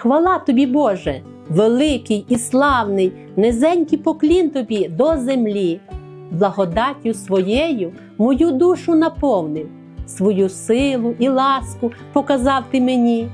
Хвала тобі, Боже, великий і славний, низенький поклін тобі до землі, благодаттю своєю мою душу наповнив, свою силу і ласку показав ти мені.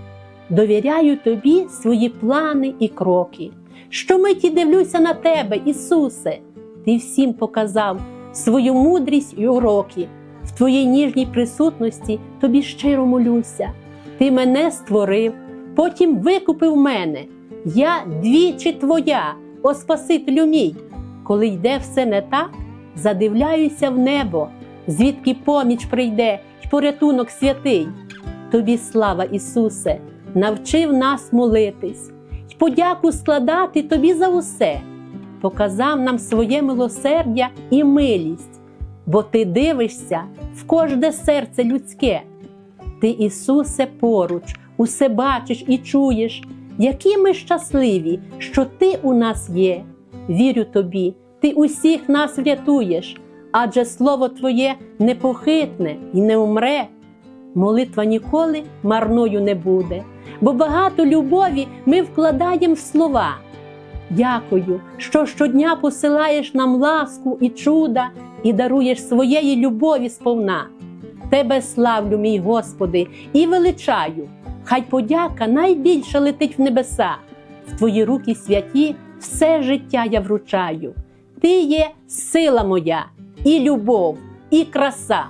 Довіряю тобі свої плани і кроки. Щомиті дивлюся на тебе, Ісусе, ти всім показав свою мудрість і уроки. В твоїй ніжній присутності тобі щиро молюся. Ти мене створив, потім викупив мене. Я двічі твоя, о Спасителю мій. Коли йде все не так, задивляюся в небо, звідки поміч прийде й порятунок святий. Тобі слава, Ісусе, навчив нас молитись, й подяку складати тобі за усе, показав нам своє милосердя і милість, бо ти дивишся в кожне серце людське. Ти, Ісусе, поруч, усе бачиш і чуєш, які ми щасливі, що Ти у нас є. Вірю тобі, Ти усіх нас врятуєш, адже Слово Твоє непохитне і не умре. Молитва ніколи марною не буде, бо багато любові ми вкладаємо в слова. Дякую, що щодня посилаєш нам ласку і чуда і даруєш своєї любові сповна. Тебе славлю, мій Господи, і величаю. Хай подяка найбільше летить в небеса. В Твої руки святі все життя я вручаю. Ти є сила моя, і любов, і краса.